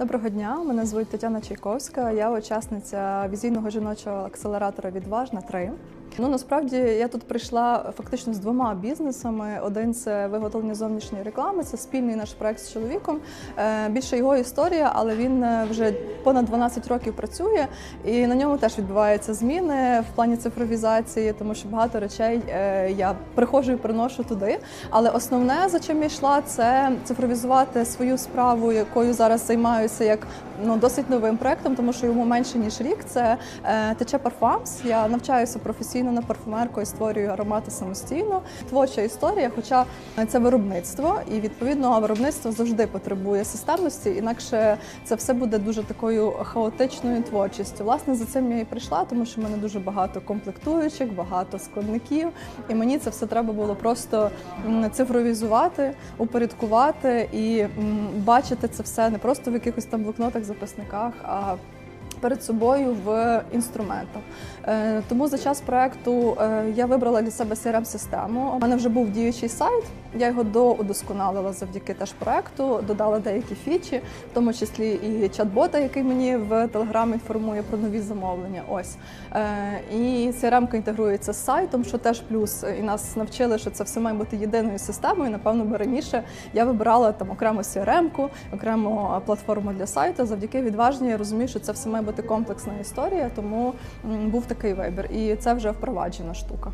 Доброго дня, мене звуть Тетяна Чайковська. Я учасниця візійного жіночого акселератора Відважна 3. Ну насправді я тут прийшла фактично з двома бізнесами. Один це виготовлення зовнішньої реклами, це спільний наш проект з чоловіком. Е, Більше його історія, але він е, вже понад 12 років працює, і на ньому теж відбуваються зміни в плані цифровізації, тому що багато речей е, я приходжу і приношу туди. Але основне, за чим я йшла, це цифровізувати свою справу, якою зараз займаюся як ну досить новим проектом, тому що йому менше ніж рік. Це тече парфамс. Я навчаюся професійно на парфумерку і створюю аромати самостійно. Творча історія, хоча це виробництво, і відповідно виробництво завжди потребує системності, інакше це все буде дуже такою хаотичною творчістю. Власне, за цим я і прийшла, тому що в мене дуже багато комплектуючих, багато складників, і мені це все треба було просто цифровізувати, упорядкувати і бачити це все не просто в якихось там блокнотах, записниках, а перед собою в інструментах. Е, Тому за час проекту е, я вибрала для себе crm систему У мене вже був діючий сайт. Я його доудосконалила завдяки теж проекту, додала деякі фічі, в тому числі і чат-бота, який мені в Telegram інформує про нові замовлення. Ось Е, і crm інтегрується з сайтом, що теж плюс. І нас навчили, що це все має бути єдиною системою. Напевно, бо раніше я вибирала там окремо crm окремо платформу для сайту. Завдяки відважній я розумію, що це все має бути комплексна історія, тому був такий вибір, і це вже впроваджена штука.